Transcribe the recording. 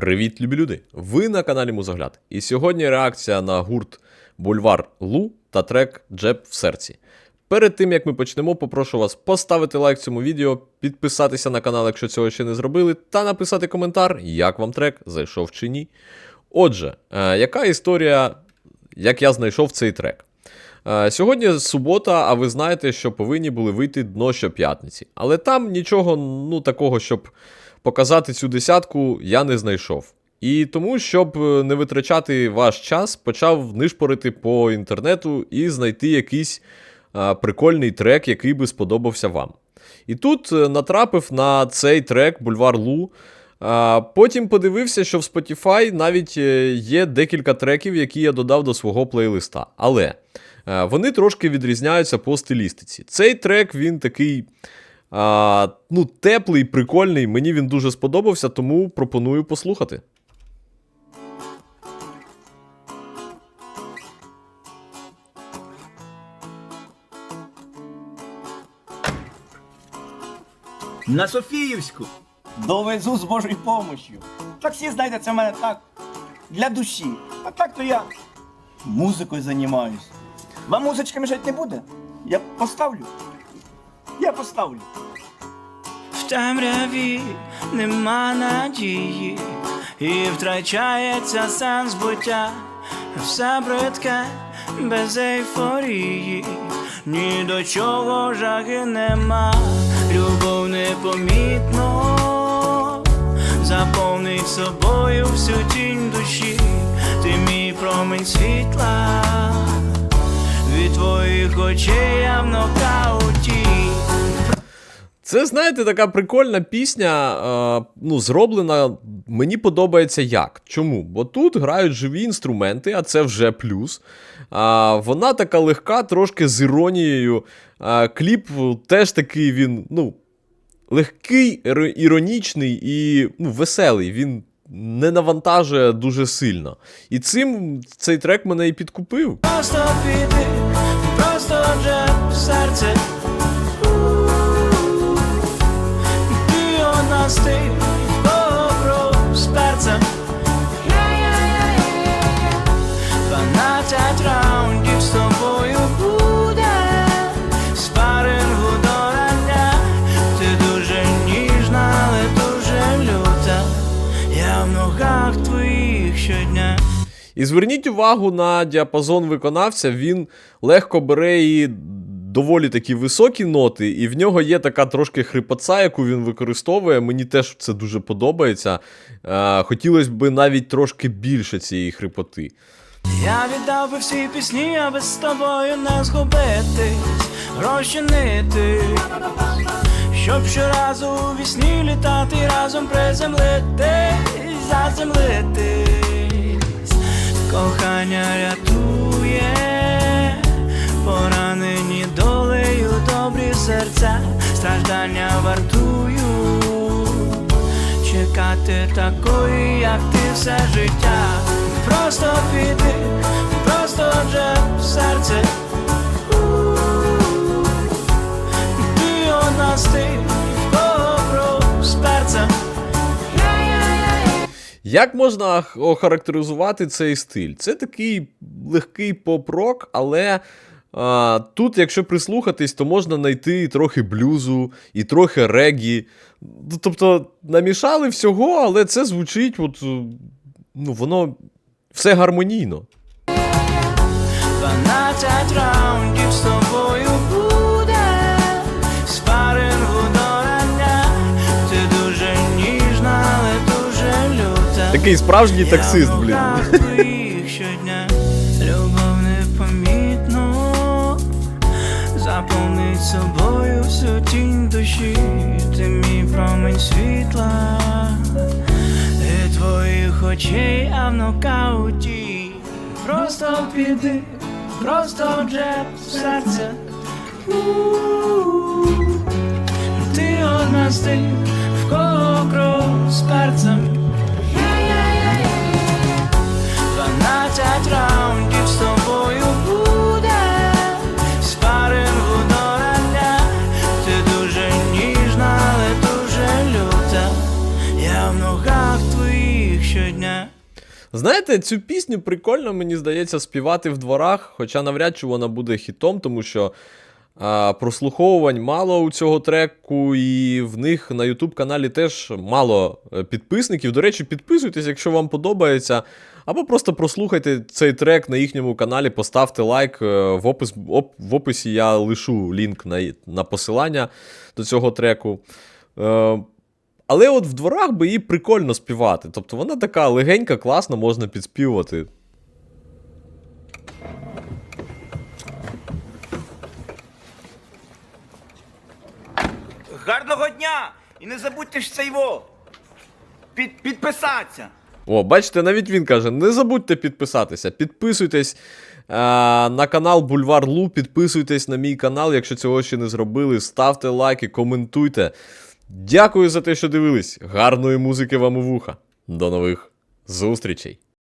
Привіт, любі люди! Ви на каналі Музогляд. І сьогодні реакція на гурт Бульвар Лу та трек Джеб в серці. Перед тим як ми почнемо, попрошу вас поставити лайк цьому відео, підписатися на канал, якщо цього ще не зробили, та написати коментар, як вам трек, зайшов чи ні. Отже, е, яка історія, як я знайшов цей трек? Е, Сьогодні субота, а ви знаєте, що повинні були вийти дно щоп'ятниці. Але там нічого ну, такого, щоб показати цю десятку, я не знайшов. І тому, щоб е, не витрачати ваш час, почав нишпорити по інтернету і знайти якийсь е, прикольний трек, який би сподобався вам. І тут е, натрапив на цей трек Бульвар Лу. А, Потім подивився, що в Spotify навіть е, є декілька треків, які я додав до свого плейлиста. Але вони трошки відрізняються по стилістиці. Цей трек він такий а, ну, теплий, прикольний. Мені він дуже сподобався, тому пропоную послухати. На Софіївську. Довезу з Божою помощю. Таксі, знаєте, це в мене так для душі. А так то я музикою займаюсь. Вам музичка мішати не буде? Я поставлю. Я поставлю. Темряві нема надії, і втрачається сенс буття, все бридке без ейфорії, ні до чого жаги нема, любов непомітно заповнить собою всю тінь душі, ти мій промень світла, від твоїх очей я нокауті. Це, знаєте, така прикольна пісня, е, ну, зроблена. Мені подобається як. Чому? Бо тут грають живі інструменти, а це вже плюс. А, вона така легка, трошки з іронією. А, кліп теж такий він, ну, легкий, іронічний і ну, веселий. Він не навантажує дуже сильно. І цим цей трек мене і підкупив. Просто піди, просто вже в серце. Тих, добро з перцем. Дванадцять раундів з тобою буде спарингу до рання. Ти дуже ніжна, але дуже люта. Я в ногах твоїх щодня. І зверніть увагу на діапазон виконавця, він легко бере і доволі такі високі ноти, і в нього є така трошки хрипоца, яку він використовує. Мені теж це дуже подобається. Е, хотілося б навіть трошки більше цієї хрипоти. Я віддав би всі пісні, аби з тобою не згубитись, розчинити, щоб щоразу у вісні літати разом приземлитись, заземлитись. Кохання рятує, поранені долею добрі серця, страждання вартують чекати такої, як ти все життя. Просто піди, просто вже в серце. Ти одна з тих. Як можна охарактеризувати цей стиль? Це такий легкий поп-рок, але а, тут, якщо прислухатись, то можна знайти і трохи блюзу, і трохи регі. Тобто намішали всього, але це звучить, от, е, ну, воно все гармонійно. Дванадцять раундів з тобою буде спарингу до рання. Ти дуже ніжна, але дуже люта. Такий справжній таксист, блін. Заповнить собою всю тінь душі, ти мій промень світла, і твоїх очей, а в нокауті. Просто піди, просто джеб в серце. У-у-у. Ти одна з тих, в кого кров Знаєте, цю пісню прикольно, мені здається, співати в дворах, хоча навряд чи вона буде хітом, тому що а, прослуховувань мало у цього треку, і в них на YouTube каналі теж мало е, підписників. До речі, підписуйтесь, якщо вам подобається. Або просто прослухайте цей трек на їхньому каналі, поставте лайк. е, В, опис, оп- в описі я лишу лінк на, на посилання до цього треку. Е, але от в дворах би її прикольно співати. Тобто вона така легенька, класна, можна підспівувати. Гарного дня! І не забудьте ж цей во. Під, підписатися. О, бачите, навіть він каже: не забудьте підписатися. Підписуйтесь е, на канал Бульвар Лу, підписуйтесь на мій канал, якщо цього ще не зробили. Ставте лайки, коментуйте. Дякую за те, що дивились. Гарної музики вам у вуха. До нових зустрічей!